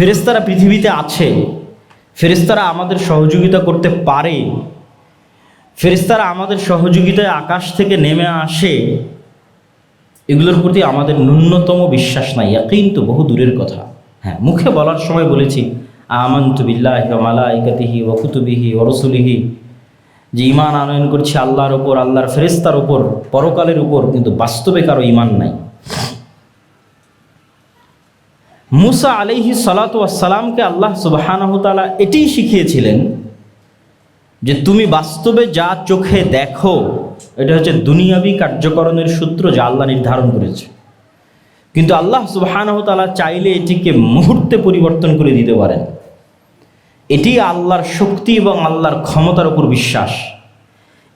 ফেরেস্তারা পৃথিবীতে আছে ফেরেস্তারা আমাদের সহযোগিতা করতে পারে ফেরেস্তারা আমাদের সহযোগিতায় আকাশ থেকে নেমে আসে, এগুলোর প্রতি আমাদের ন্যূনতম বিশ্বাস নাই। ইয়াকিন তো বহু দূরের কথা। হ্যাঁ মুখে বলার সময় বলেছি, আমন্তু বিল্লাহি ওয়া মালাইকাতিহি ওয়া যে ইমান আনয়ন করছি আল্লাহর ওপর আল্লাহর ফেরেস্তার ওপর পরকালের উপর, কিন্তু বাস্তবে কারও ইমান নাই। মুসা আলিহি সালাতামকে আল্লাহ সুবাহানহতালা এটাই শিখিয়েছিলেন যে তুমি বাস্তবে যা চোখে দেখো, এটা হচ্ছে দুনিয়াবি কার্যকরণের সূত্র যা আল্লাহ নির্ধারণ করেছে। কিন্তু আল্লাহ সুবাহানহতালা চাইলে এটিকে মুহূর্তে পরিবর্তন করে দিতে পারেন। এটি আল্লাহর শক্তি এবং আল্লাহর ক্ষমতার উপর বিশ্বাস।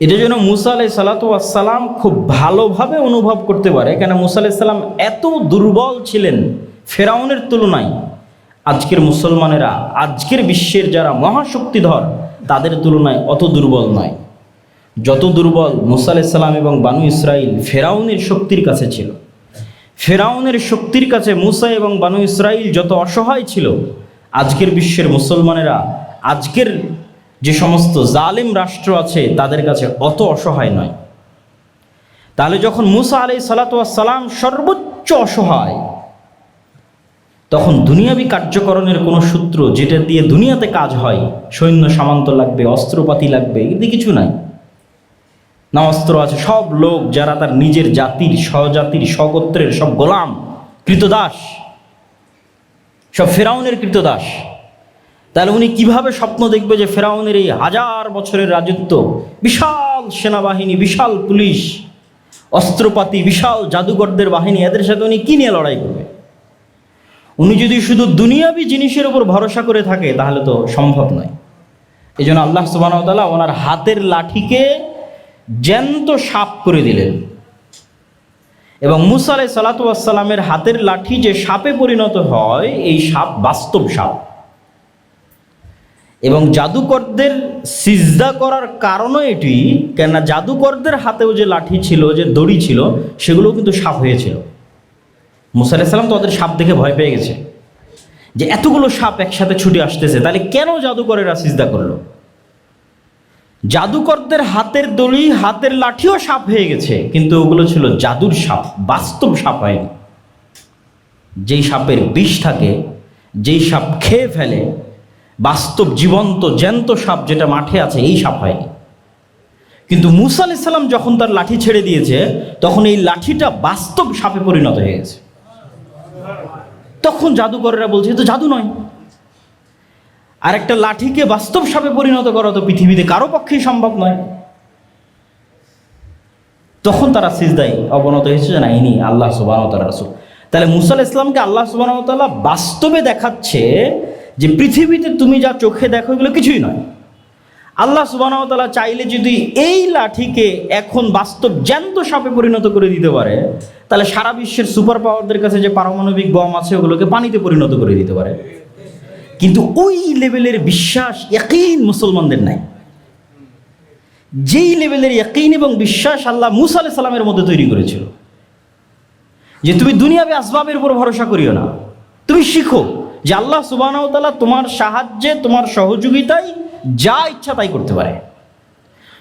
এটা যেন মুসা আলাই সালাতাম খুব ভালোভাবে অনুভব করতে পারে কেন মুসা আলাইসাল্লাম এত দুর্বল ছিলেন ফেরাউনের তুলনায় আজকের মুসলমানেরা, আজকের বিশ্বের যারা মহাশক্তিধর, তাদের তুলনায় অত দুর্বল নয়। যত দুর্বল মুসা আলাইসাল্লাম এবং বানু ইসরাইল ফেরাউনের শক্তির কাছে ছিল। ফেরাউনের শক্তির কাছে মুসা এবং বানু ইসরাইল যত অসহায় ছিল, আজকের বিশ্বের মুসলমানেরা, আজকের যে সমস্ত জালেম রাষ্ট্র আছে, তাদের কাছে অত অসহায় নয়। তাহলে যখন মুসা আলাই সালাতাম সর্বোচ্চ অসহায় তখন দুনিয়াবি কার্যকরণের কোনো সূত্র যেটা দিয়ে দুনিয়াতে কাজ হয়, সৈন্য সামান্ত লাগবে, অস্ত্রপাতি লাগবে এগুলি কিছু নাই। না অস্ত্র আছে, সব লোক যারা তার নিজের জাতির, স্বজাতির, স্বগোত্রের, সব গোলাম, কৃতদাস। সব ফেরাউনের কৃতদাস। তাহলে উনি কীভাবে স্বপ্ন দেখবে যে ফেরাউনের এই হাজার বছরের রাজত্ব? বিশাল সেনাবাহিনী, বিশাল পুলিশ, অস্ত্রপাতি, বিশাল জাদুকরদের বাহিনী, এদের সাথে উনি কী নিয়ে লড়াই করবে? উনি যদি শুধু দুনিয়াবি জিনিসের উপর ভরসা করে থাকে, তাহলে তো সম্ভব নয়। এই জন্য আল্লাহ সুবাহতাল্লাহ ওনার হাতের লাঠিকে জ্যান্ত সাপ করে দিলেন। এবং মুসা সালাতামের হাতের লাঠি যে সাপে পরিণত হয়, এই সাপ বাস্তব সাপ। এবং জাদুকরদের সিজদা করার কারণও এটি, কেননা জাদুকরদের হাতেও যে লাঠি ছিল, যে দড়ি ছিল, সেগুলোও কিন্তু সাপ হয়েছিল। মুসা তো ওদের সাপ দেখে ভয় পেয়ে গেছে। যে এতগুলো সাপ একসাথে ছুটে আসতেছে, তাহলে কেন জাদুকরেরা সিজদা করল? জাদুকরদের হাতের দড়ি, হাতের লাঠিও সাপ হয়ে গেছে, কিন্তু ওগুলো ছিল জাদুর সাপ, বাস্তব সাপ হয়নি। যেই সাপের বিষ থাকে, যেই সাপ খেয়ে ফেলে, বাস্তব জীবন্ত, জ্যান্ত সাপ যেটা মাঠে আছে, এই সাপ হয়নি। কিন্তু মুসা আলাইসাল্লাম যখন তার লাঠি ছেড়ে দিয়েছে, তখন এই লাঠিটা বাস্তব সাপে পরিণত হয়ে গেছে। তখন জাদুকরেরা বলছে, "এ তো জাদু নয়। আর একটা লাঠিকে বাস্তব সাপে পরিণত করা তো পৃথিবীতে কারও পক্ষেই সম্ভব নয়। তখন তারা সিজদায় অবনত হয়েছে যে, না ইনি আল্লাহ সুবাহতাল্লাহ রাসুল। তাহলে মুসাল ইসলামকে আল্লাহ সুবাহতাল্লাহ বাস্তবে দেখাচ্ছে যে, পৃথিবীতে তুমি যা চোখে দেখো, এগুলো কিছুই নয়। আল্লাহ সুবাহতাল্লাহ চাইলে যদি এই লাঠিকে এখন বাস্তব জ্যান্ত সাপে পরিণত করে দিতে পারে, তাহলে সারা বিশ্বের সুপার পাওয়ারদের কাছে যে পারমাণবিক বম আছে, ওগুলোকে পানিতে পরিণত করে দিতে পারে। কিন্তু ওই লেভেলের বিশ্বাস একইন মুসলমানদের নাই। যেই লেভেলের একইন এবং বিশ্বাস আল্লাহ মুসা আলাহ সাল্লামের মধ্যে তৈরি করেছিল। যে তুমি দুনিয়াবে আসবাবের উপর ভরসা করিও না। তুমি শিখো যে আল্লাহ সুবাহতাল্লাহ তোমার সাহায্যে, তোমার সহযোগিতায় যা ইচ্ছা তাই করতে পারে।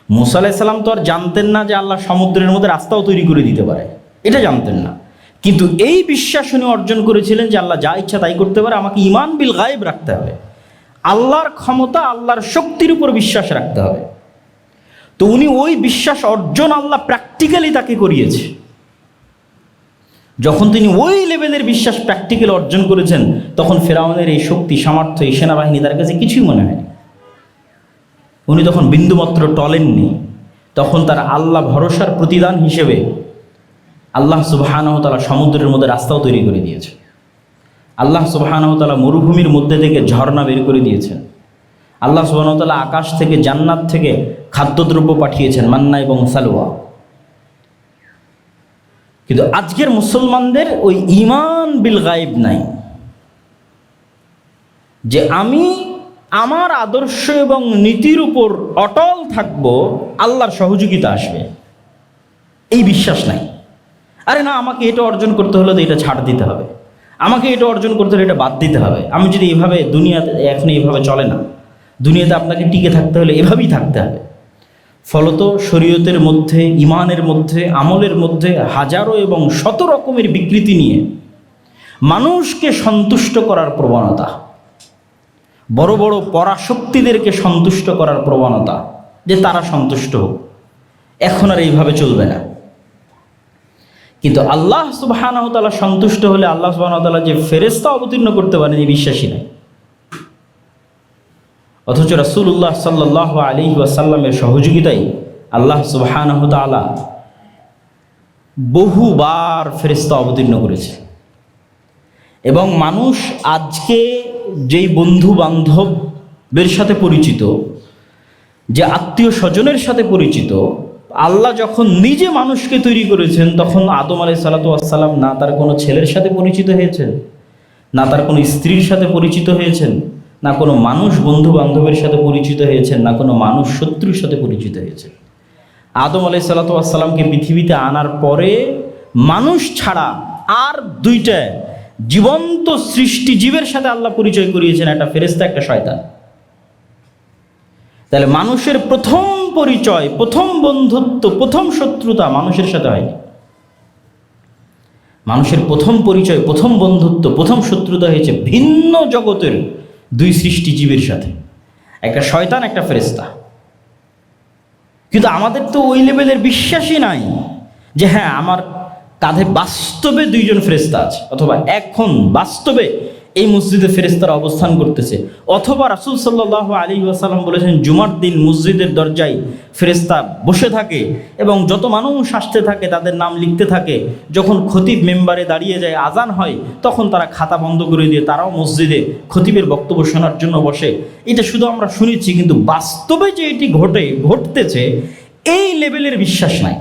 মুসা আলাইসাল্লাম তো আর জানতেন না যে আল্লাহ সমুদ্রের মধ্যে রাস্তাও তৈরি করে দিতে পারে। এটা জানতেন না। কিন্তু এই বিশ্বাস উনি অর্জন করেছিলেন যে আল্লাহ যা ইচ্ছা তাই করতে পারে, আমাকে ইমান বিল গায়েব রাখতে হবে। আল্লাহর ক্ষমতা, আল্লাহর শক্তির উপর বিশ্বাস রাখতে হবে। তো উনি ওই বিশ্বাস অর্জন আল্লাহ প্র্যাকটিক্যালি তাকে করিয়েছে। যখন তিনি ওই লেভেলের বিশ্বাস প্র্যাকটিক্যাল অর্জন করেছেন, তখন ফেরাউনের এই শক্তি, সামর্থ্য, এই সেনাবাহিনী তার কাছে কিছুই মনে হয়নি। উনি তখন বিন্দুমাত্র টলেননি, তখন তার আল্লাহ ভরসার প্রতিদান হিসেবে আল্লাহ সুবাহানহতালা সমুদ্রের মধ্যে রাস্তাও তৈরি করে দিয়েছে আল্লাহ সুবাহানহতালা মরুভূমির মধ্যে থেকে ঝর্ণা বের করে দিয়েছেন। আল্লাহ সুবাহতালা আকাশ থেকে, জান্নাত থেকে খাদ্যদ্রব্য পাঠিয়েছেন, মান্না এবং সালোয়া। কিন্তু আজকের মুসলমানদের ওই ইমান বিল গায়েব নাই। যে আমি আমার আদর্শ এবং নীতির উপর অটল থাকব, আল্লাহর সহযোগিতা আসবে। এই বিশ্বাস নাই। আরে না, আমাকে এটা অর্জন করতে হলে তো এটা ছাড় দিতে হবে। আমাকে এটা অর্জন করতে হলে এটা বাদ দিতে হবে। আমি যদি এভাবে দুনিয়াতে, এখন এভাবে চলে না, দুনিয়াতে আপনাকে টিকে থাকতে হলে এভাবেই থাকতে হবে। ফলত শরীয়তের মধ্যে, ইমানের মধ্যে, আমলের মধ্যে হাজারো এবং শত রকমের বিকৃতি নিয়ে মানুষকে সন্তুষ্ট করার প্রবণতা। বড় বড় পরাশক্তিদেরকে সন্তুষ্ট করার প্রবণতা, যে তারা সন্তুষ্ট হোক। এখন আর এইভাবে চলবে না। কিন্তু আল্লাহ সুবাহানহতালা সন্তুষ্ট হলে আল্লাহ সুবাহতালা যে ফেরেস্তা অবতীর্ণ করতে পারেন এই বিশ্বাসী নাই অথচ রাসুল্লাহ সাল্লাহ আলী ওয়াসাল্লামের সহযোগিতায় আল্লাহ সুবাহানহতালা বহুবার ফেরেস্তা অবতীর্ণ করেছে। এবং মানুষ আজকে যেই বন্ধু বান্ধবের সাথে পরিচিত, যে আত্মীয় স্বজনের সাথে পরিচিত, আল্লাহ যখন নিজে মানুষকে তৈরি করেছেন, তখন আদম আলাই সালাতু আসসালাম না তার কোনো ছেলের সাথে পরিচিত হয়েছেন, না তার কোনো স্ত্রীর সাথে পরিচিত হয়েছেন, না কোনো মানুষ বন্ধু বান্ধবের সাথে পরিচিত হয়েছেন, না কোনো মানুষ শত্রুর সাথে পরিচিত হয়েছেন। আদম আলাই সালাতু আসসালামকে পৃথিবীতে আনার পরে মানুষ ছাড়া আর দুইটা জীবন্ত সৃষ্টি জীবের সাথে আল্লাহ পরিচয় করিয়েছেন একটা ফেরেস্তা একটা শয়তান। তাহলে মানুষের প্রথম পরিচয়, প্রথম বন্ধুত্ব, প্রথম শত্রুতা মানুষের সাথে হয়নি। মানুষের প্রথম পরিচয়, প্রথম বন্ধুত্ব, প্রথম শত্রুতা হয়েছে ভিন্ন জগতের দুই সৃষ্টি জীবের সাথে। একটা শয়তান, একটা ফেরেস্তা কিন্তু আমাদের তো ওই লেভেলের বিশ্বাসই নাই যে হ্যাঁ আমার কাঁধে বাস্তবে দুইজন ফেরেস্তা আছে। অথবা এখন বাস্তবে এই মসজিদে ফেরেস্তারা অবস্থান করতেছে। অথবা রাসুল সাল্লাহ আলী ওয়াসাল্লাম বলেছেন, জুমার দিন মসজিদের দরজায় ফেরেস্তা বসে থাকে এবং যত মানুষ আসতে থাকে, তাদের নাম লিখতে থাকে। যখন খতিব মেম্বারে দাঁড়িয়ে যায়, আজান হয়, তখন তারা খাতা বন্ধ করে দিয়ে তারাও মসজিদে খতিবের বক্তব্য শোনার জন্য বসে। এটা শুধু আমরা শুনেছি, কিন্তু বাস্তবে যে এটি ঘটে, ঘটতেছে, এই লেভেলের বিশ্বাস নাই।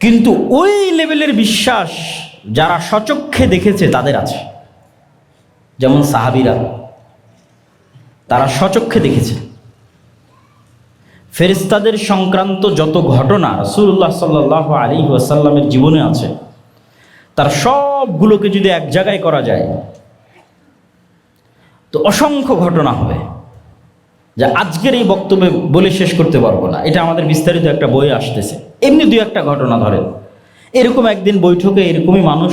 কিন্তু ওই লেভেলের বিশ্বাস যারা সচক্ষে দেখেছে, তাদের আছে। যেমন সাহাবিরা, তারা সচক্ষে দেখেছে। ফেরিস্তাদের সংক্রান্ত যত ঘটনা রসুল্লাহ সাল্লাহ আলী ওয়াসাল্লামের জীবনে আছে, তার সবগুলোকে যদি এক জায়গায় করা যায়, তো অসংখ্য ঘটনা হবে। যা আজকের এই বক্তব্যে বলে শেষ করতে পারব না। এটা আমাদের বিস্তারিত একটা বই আসতেছে। এমনি দুই একটা ঘটনা ধরেন। এরকম একদিন বৈঠকে এরকমই মানুষ,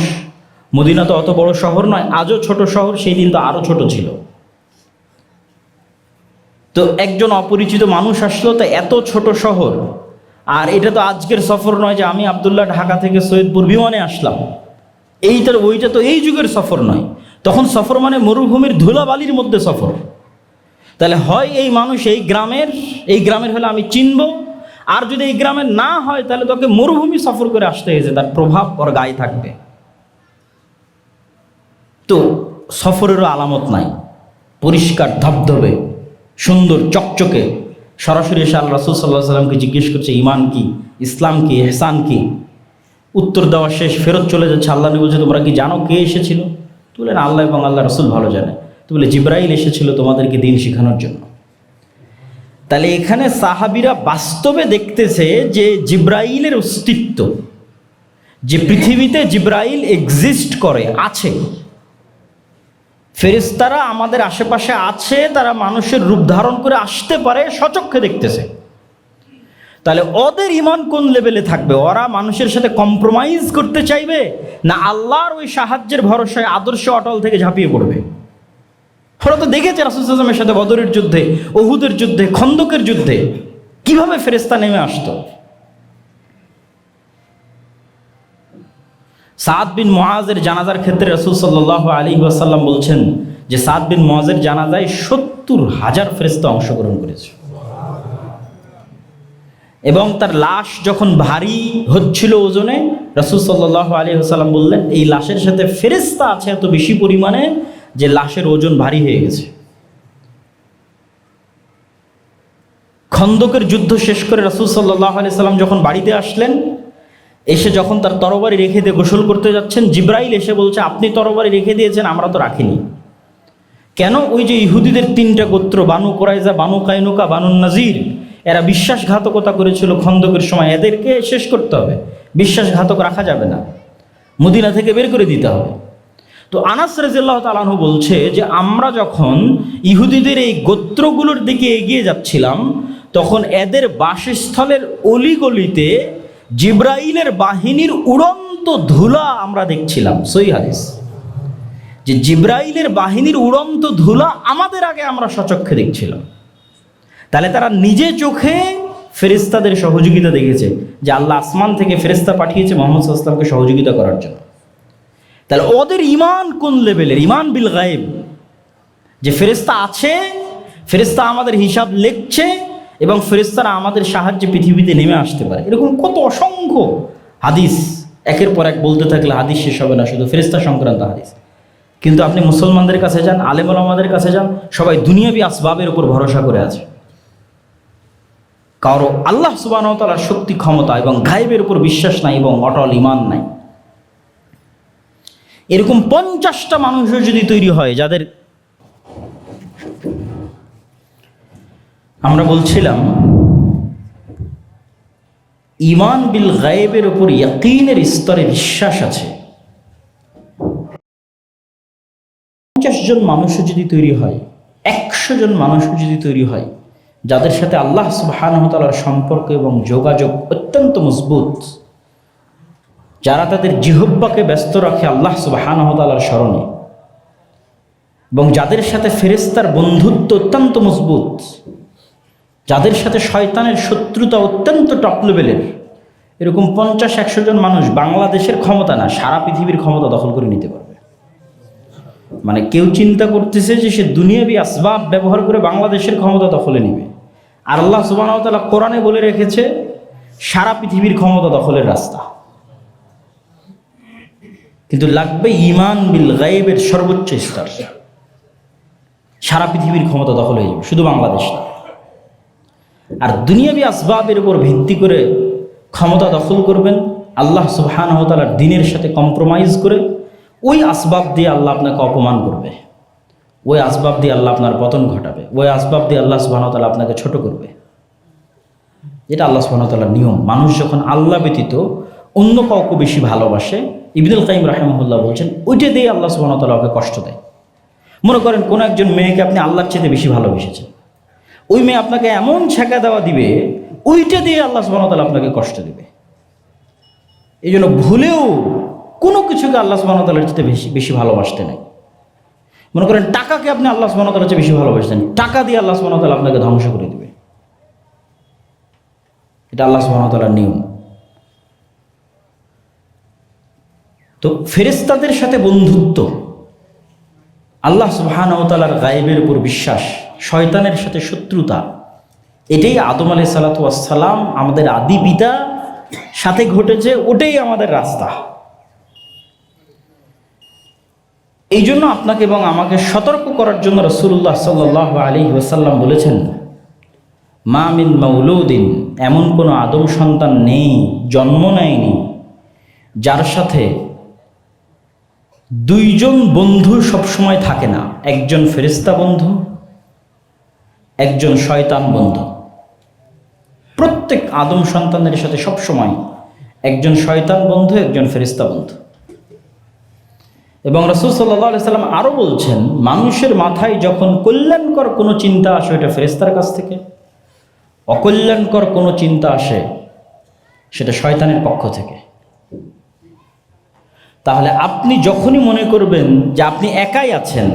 মদিনা তো অত বড় শহর নয়, আজও ছোট শহর, সেই দিন তো আরও ছোট ছিল। তো একজন অপরিচিত মানুষ আসলো, তো এত ছোট শহর, আর এটা তো আজকের সফর নয় যে আমি আবদুল্লাহ ঢাকা থেকে সৈয়দপুর বিমানে আসলাম। এইটার, ওইটা তো এই যুগের সফর নয়। তখন সফর মানে মরুভূমির ধুলাবালির মধ্যে সফর। তাহলে হয় এই মানুষ এই গ্রামের এই গ্রামের হলে আমি চিনব। আর যদি এই গ্রামের না হয়, তাহলে তোকে মরুভূমি সফর করে আসতে হয়েছে, তার প্রভাব ওর গায়ে থাকবে। তো সফরেরও আলামত নাই। পরিষ্কার ধবধবে, সুন্দর চকচকে। সরাসরি আল্লাহ রাসুল সাল্লাহ সাল্লামকে জিজ্ঞেস করছে ইমান কি, ইসলাম কি, এহসান কি? উত্তর দেওয়া শেষ, ফেরত চলে যাচ্ছে। আল্লাহ নবী বলছে, তোমরা কি জানো কে এসেছিল? তো বলেন আল্লাহ এবং আল্লাহ রসুল ভালো জানে। তো বলে, জিব্রাইল এসেছিল তোমাদেরকে দিন শেখানোর জন্য। তাহলে এখানে সাহাবিরা বাস্তবে দেখতেছে যে জিব্রাইলের অস্তিত্ব, যে পৃথিবীতে জিব্রাইল এক্সিস্ট করে, আছে। ফেরেস্তারা আমাদের আশেপাশে আছে, তারা মানুষের রূপ ধারণ করে আসতে পারে সচক্ষে দেখতেছে। তাহলে ওদের ইমান কোন লেভেলে থাকবে? ওরা মানুষের সাথে কম্প্রোমাইজ করতে চাইবে, না আল্লাহর ওই সাহায্যের ভরসায় আদর্শ অটল থেকে ঝাঁপিয়ে পড়বে? ওরা তো দেখেছে রাসুলের সাথে বদরের যুদ্ধে ওহুদের যুদ্ধে, খন্দকের যুদ্ধে। কীভাবে ফেরেস্তা নেমে আসতো? সাদ বিন মোয়াজের জানাজার ক্ষেত্রে রসুল সাল্লাহ আলী ওয়াসাল্লাম বলছেন যে সাদ বিন মোয়াজের জানাজায় সত্তর হাজার ফেরেস্তা অংশগ্রহণ করেছে। এবং তার লাশ যখন ভারী হচ্ছিল ওজনে, রসুল সাল্লাহ আলী সাল্লাম বললেন, এই লাশের সাথে ফেরেস্তা আছে এত বেশি পরিমাণে যে লাশের ওজন ভারী হয়ে গেছে। খন্দকের যুদ্ধ শেষ করে রসুল সাল্লাহ আলি সাল্লাম যখন বাড়িতে আসলেন, এসে যখন তার তরবারি রেখে দিয়ে গোসল করতে যাচ্ছেন, জিব্রাইল এসে বলছে, আপনি তরবারি রেখে দিয়েছেন, আমরা তো রাখিনি। কেন ওই যে ইহুদিদের তিনটা গোত্র, Banu Qurayza Banu Qaynuqa, Banu Nadir, এরা বিশ্বাসঘাতকতা করেছিল খন্দকের সময়। এদেরকে শেষ করতে হবে। বিশ্বাসঘাতক রাখা যাবে না। মদিনা থেকে বের করে দিতে হবে। তো আনাস রাজিল্লাহ তালাহু বলছে যে, আমরা যখন ইহুদিদের এই গোত্রগুলোর দিকে এগিয়ে যাচ্ছিলাম, তখন এদের বাসস্থলের অলিগলিতে জিব্রাইলের বাহিনীর উড়ন্ত ধুলা আমরা দেখছিলাম। সই হাদিস। যে জিব্রাইলের বাহিনীর উড়ন্ত ধুলা আমাদের আগে আমরা সচক্ষে দেখছিলাম। তাহলে তারা নিজে চোখে ফেরিস্তাদের সহযোগিতা দেখেছে যে, আল্লাহ আসমান থেকে ফেরিস্তা পাঠিয়েছে মোহাম্মদ সাল্লামকে সহযোগিতা করার জন্য। তাহলে ওদের ইমান কোন লেভেলের? ইমান বিল গায়েব। যে ফেরিস্তা আছে ফেরিস্তা আমাদের হিসাব লিখছে এবং ফেরিস্তারা আমাদের সাহায্যে পৃথিবীতে নেমে আসতে পারে। এরকম কত অসংখ্য হাদিস। একের পর এক বলতে থাকলে হাদিস শেষ হবে না, শুধু ফেরিস্তা সংক্রান্ত হাদিস। কিন্তু আপনি মুসলমানদের কাছে যান, আলেম আমাদের কাছে যান, সবাই দুনিয়াবি আসবাবের উপর ভরসা করে আছে। কারও আল্লাহ সুবাহতালার শক্তি ক্ষমতা এবং গায়েবের উপর বিশ্বাস নাই এবং অটল ইমান নাই। এরকম পঞ্চাশটা মানুষও যদি তৈরি হয়, যাদের আমরা বলছিলাম, ইমান বিল গায়েবের উপর ইয়াকিনের স্তরে বিশ্বাস আছে। পঞ্চাশ জন মানুষও যদি তৈরি হয়, একশো জন মানুষও যদি তৈরি হয়, যাদের সাথে আল্লাহ সুবাহানহতালার সম্পর্ক এবং যোগাযোগ অত্যন্ত মজবুত যারা তাদের জিহব্বাকে ব্যস্ত রাখে আল্লাহ সুবাহানহতালার স্মরণে। এবং যাদের সাথে ফেরেস্তার বন্ধুত্ব অত্যন্ত মজবুত, যাদের সাথে শয়তানের শত্রুতা অত্যন্ত টপ লেভেলের এরকম পঞ্চাশ, একশো জন মানুষ বাংলাদেশের ক্ষমতা না, সারা পৃথিবীর ক্ষমতা দখল করে নিতে পারবে। মানে কেউ চিন্তা করতেছে যে সে দুনিয়াবি আসবাব ব্যবহার করে বাংলাদেশের ক্ষমতা দখলে নিবে। আর আল্লাহ সুবাহতাল্লাহ কোরআনে বলে রেখেছে, সারা পৃথিবীর ক্ষমতা দখলের রাস্তা। কিন্তু লাগবে ইমান বিল গায়েবের সর্বোচ্চ স্তর। সারা পৃথিবীর ক্ষমতা দখল হয়ে যাবে, শুধু বাংলাদেশ না। আর দুনিয়াবি আসবাবের উপর ভিত্তি করে ক্ষমতা দখল করবেন, আল্লাহ সুবাহানহতালার দিনের সাথে কম্প্রোমাইজ করে ওই আসবাব দিয়ে আল্লাহ আপনাকে অপমান করবে। ওই আসবাব দিয়ে আল্লাহ আপনার পতন ঘটাবে। ওই আসবাব দিয়ে আল্লাহ সুবাহতাল্লাহ আপনাকে ছোট করবে। এটা আল্লাহ সুবাহতাল্লাহর নিয়ম। মানুষ যখন আল্লাহ ব্যতীত অন্য কাউকে বেশি ভালোবাসে ইবিদুল কাইম রাহেমুল্লাহ বলছেন, ওইটা দিয়ে আল্লাহ সুবাহতাল্লাহ ওকে কষ্ট দেয়। মনে করেন কোনো একজন মেয়েকে আপনি আল্লাহর চেয়ে বেশি ভালোবেসেছেন। ওই মেয়ে আপনাকে এমন ছেঁকা দেওয়া দিবে, ওইটা দিয়ে আল্লাহ সুবাহতাল্লাহ আপনাকে কষ্ট দেবে। এই জন্য ভুলেও কোনো কিছুকে আল্লাহ সুবাহতাল্লার চেয়ে বেশি বেশি ভালোবাসতে নাই। মনে করেন টাকাকে আপনি আল্লাহ সুবাহতাল্লার চেয়ে বেশি ভালোবাসতেন, টাকা দিয়ে আল্লাহ সুবাহতাল্লাহ আপনাকে ধ্বংস করে দেবে। এটা আল্লাহ সুবাহতাল্লার নিয়ম। তো ফেরেস্তাদের সাথে বন্ধুত্ব। আল্লাহ সুবাহানতালার গায়েবের উপর বিশ্বাস, শয়তানের সাথে শত্রুতা, এটাই আদম আলাই সালাতাম আমাদের আদি পিতা, সাথে ঘটেছে ওটাই আমাদের রাস্তা। এই জন্য আপনাকে এবং আমাকে সতর্ক করার জন্য রসুল্লাহ সাল্লাহ আলী ওসাল্লাম বলেছেন, মা মিন মৌলুদ্দিন এমন কোনো আদম সন্তান নেই, জন্ম নেয়নি, যার সাথে দুইজন বন্ধু সবসময় থাকে না। একজন ফেরিস্তা বন্ধু, একজন শয়তান বন্ধু। প্রত্যেক আদম সন্তানের সাথে সবসময় একজন শয়তান বন্ধু, একজন ফেরিস্তা বন্ধু। এবং রসুল সাল্লাহ সাল্লাম আরও বলছেন, মানুষের মাথায় যখন কল্যাণকর কোনো চিন্তা আসে ওটা ফেরিস্তার কাছ থেকে। অকল্যাণকর কোনো চিন্তা আসে, সেটা শয়তানের পক্ষ থেকে। তাহলে আপনি যখনই মনে করবেন যে আপনি একাই আছেন,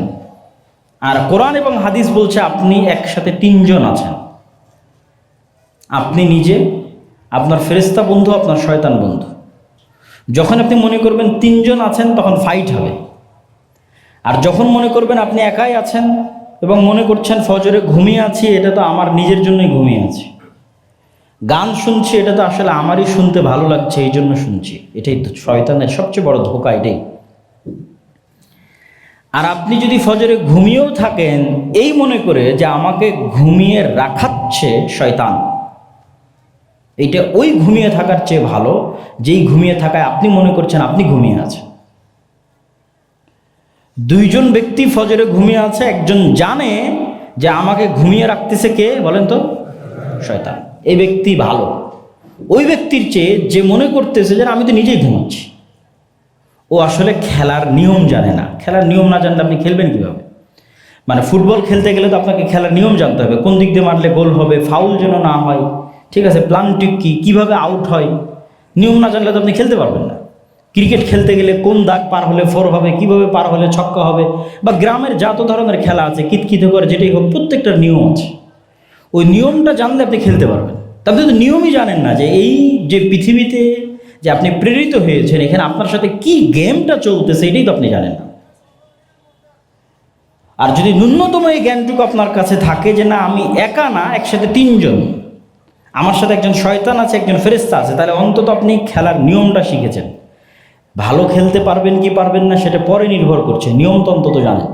আর কোরআন এবং হাদিস বলছে আপনি একসাথে তিনজন আছেন। আপনি নিজে, আপনার ফেরিস্তা বন্ধু, আপনার শয়তান বন্ধু। যখন আপনি মনে করবেন তিনজন আছেন, তখন ফাইট হবে। আর যখন মনে করবেন আপনি একাই আছেন এবং মনে করছেন, ফজরে ঘুমিয়ে আছি, এটা তো আমার নিজের জন্যই ঘুমিয়ে আছি। গান শুনছি, এটা তো আসলে আমারই শুনতে ভালো লাগছে, এই জন্য শুনছি। এটাই তো শয়তানের সবচেয়ে বড় ধোকা, এটাই। আর আপনি যদি ফজরে ঘুমিয়েও থাকেন, এই মনে করে যে আমাকে ঘুমিয়ে রাখাচ্ছে শয়তান। এইটা ওই ঘুমিয়ে থাকার চেয়ে ভালো, যেই ঘুমিয়ে থাকায় আপনি মনে করছেন আপনি ঘুমিয়ে আছেন। দুইজন ব্যক্তি ফজরে ঘুমিয়ে আছে, একজন জানে যে আমাকে ঘুমিয়ে রাখতেছে কে, বলেন তো? শয়তান। এই ব্যক্তি ভালো। ওই ব্যক্তির চেয়ে যে মনে করতেছে যে আমি তো নিজেই ঘুমাচ্ছি। ও আসলে খেলার নিয়ম জানে না। খেলার নিয়ম না জানলে আপনি খেলবেন কীভাবে? মানে ফুটবল খেলতে গেলে তো আপনাকে খেলার নিয়ম জানতে হবে। কোন দিক দিয়ে মারলে গোল হবে, ফাউল যেন না হয়, ঠিক আছে? প্লান্টিক কী, কীভাবে আউট হয়? নিয়ম না জানলে তো আপনি খেলতে পারবেন না। ক্রিকেট খেলতে গেলে কোন দাগ পার হলে ফোর হবে, কীভাবে পার হলে ছক্কা হবে? বা গ্রামের যত ধরনের খেলা আছে, কিতকিত করে যেটাই হোক, প্রত্যেকটার নিয়ম আছে। ওই নিয়মটা জানলে আপনি খেলতে পারবেন। তা আপনি তো নিয়মই জানেন না যে এই যে পৃথিবীতে যে আপনি প্রেরিত হয়েছেন, এখানে আপনার সাথে কি গেমটা চলতেছে এটাই তো আপনি জানেন না। আর যদি ন্যূনতম এই জ্ঞানটুকু আপনার কাছে থাকে যে না, আমি একা না, একসাথে তিনজন, আমার সাথে একজন শয়তান আছে, একজন ফেরেস্তা আছে, তাহলে অন্তত আপনি খেলার নিয়মটা শিখেছেন। ভালো খেলতে পারবেন কি পারবেন না, সেটা পরে নির্ভর করছে, নিয়ম তো অন্তত জানেন।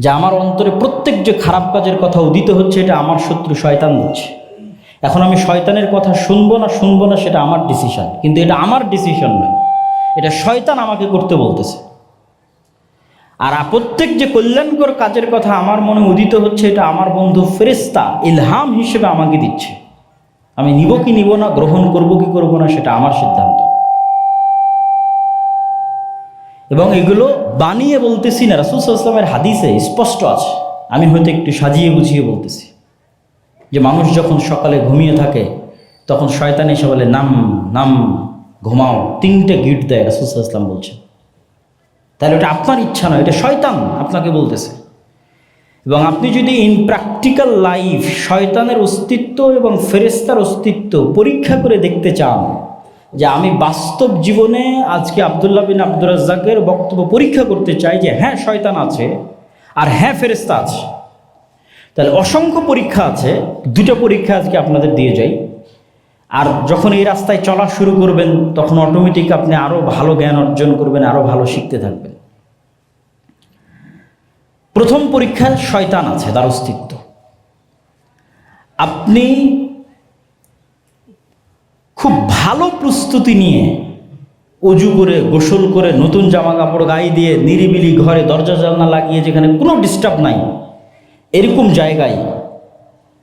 যে আমার অন্তরে প্রত্যেক যে খারাপ কাজের কথা উদিত হচ্ছে, এটা আমার শত্রু শয়তান দিচ্ছে। এখন আমি শয়তানের কথা শুনব না শুনব না, সেটা আমার ডিসিশন কিন্তু এটা আমার ডিসিশন নয়। এটা শয়তান আমাকে করতে বলতেছে। আর প্রত্যেক যে কল্যাণকর কাজের কথা আমার মনে উদিত হচ্ছে, এটা আমার বন্ধু ফেরেস্তা ইলহাম হিসেবে আমাকে দিচ্ছে। আমি নিব কি নিব না, গ্রহণ করব কি করব না, সেটা আমার সিদ্ধান্ত। এবং এগুলো বানিয়ে বলতেছি না, রাসুল সাল্লামের হাদিসে স্পষ্ট আছে। আমি হয়তো একটু সাজিয়ে বুঝিয়ে বলতেছি। যে মানুষ যখন সকালে ঘুমিয়ে থাকে, তখন শয়তান এসে বলে, নাম নাম, ঘুমাও। তিনটে গিট দেয়, রাসুল সাল্লাম বলছেন। তাহলে ওটা আপনার ইচ্ছা নয়, এটা শয়তান আপনাকে বলতেছে। এবং আপনি যদি ইন প্র্যাকটিক্যাল লাইফ শয়তানের অস্তিত্ব এবং ফেরেস্তার অস্তিত্ব পরীক্ষা করে দেখতে চান যে আমি বাস্তব জীবনে আজকে আবদুল্লাহ বিন আব্দুর রাজ্জাকের বক্তব্য পরীক্ষা করতে চাই যে হ্যাঁ শয়তান আছে আর হ্যাঁ ফেরেস্তা আছে। তাহলে অসংখ্য পরীক্ষা আছে দুটো পরীক্ষা আজকে আপনাদের দিয়ে যাই। আর যখন এই রাস্তায় চলা শুরু করবেন, তখন অটোমেটিক আপনি আরও ভালো জ্ঞান অর্জন করবেন আরও ভালো শিখতে থাকবেন। প্রথম পরীক্ষায় শয়তান আছে, তার অস্তিত্ব। আপনি খুব ভালো প্রস্তুতি নিয়ে অজু করে, গোসল করে, নতুন জামা কাপড় গায়ে দিয়ে নিরিবিলি ঘরে দরজা, জানলা লাগিয়ে যেখানে কোনো ডিস্টার্ব নাই, এরকম জায়গায়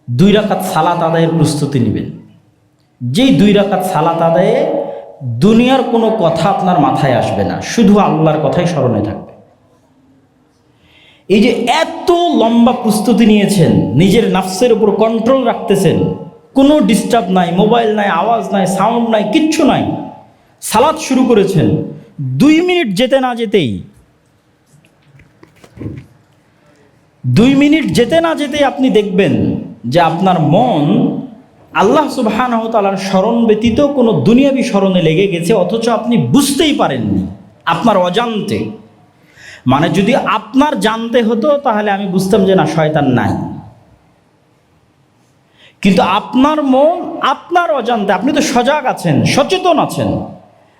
দুই রাকাত সালাত আদায়ের প্রস্তুতি নেবেন। যেই দুই রাকাত সালাত আদায়ে দুনিয়ার কোনো কথা আপনার মাথায় আসবে না, শুধু আল্লাহর কথাই স্মরণে থাকবে। এই যে এত লম্বা প্রস্তুতি নিয়েছেন, নিজের নাফসের উপর কন্ট্রোল রাখতেছেন কোনো ডিস্টার্ব নাই মোবাইল নাই, আওয়াজ নাই সাউন্ড নাই, কিচ্ছু নাই। সালাদ শুরু করেছেন। দুই মিনিট যেতে না যেতেই। দুই মিনিট যেতে না যেতেই আপনি দেখবেন যে আপনার মন আল্লাহ সুবহান তালার স্মরণ ব্যতীত কোনো দুনিয়াবি স্মরণে লেগে গেছে, অথচ আপনি বুঝতেই পারেননি আপনার অজান্তে। মানে যদি আপনার জানতে হতো, তাহলে আমি বুঝতাম যে না, শয়তান নাই। কিন্তু আপনার মন, আপনার অজান্তে, আপনি তো সজাগ আছেন, সচেতন আছেন।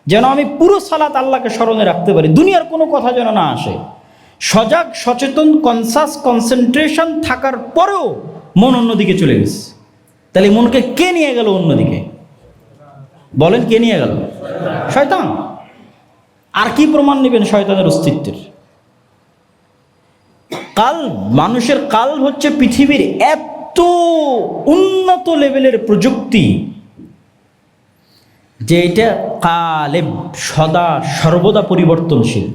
যেন আমি পুরো সালাত আল্লাহকে স্মরণে রাখতে পারি, দুনিয়ার কোনো কথা যেন না আসে। সজাগ, সচেতন কনসাস কনসেন্ট্রেশন থাকার পরেও মন অন্যদিকে চলে গেছে। তাহলে মনকে কে নিয়ে গেল অন্যদিকে? বলেন কে নিয়ে গেল? শয়তান। আর কি প্রমাণ নেবেন শয়তানের অস্তিত্বের? কাল, মানুষের কাল হচ্ছে পৃথিবীর এত উন্নত লেভেলের প্রযুক্তি যে এটা কালেব সদা সর্বদা পরিবর্তনশীল।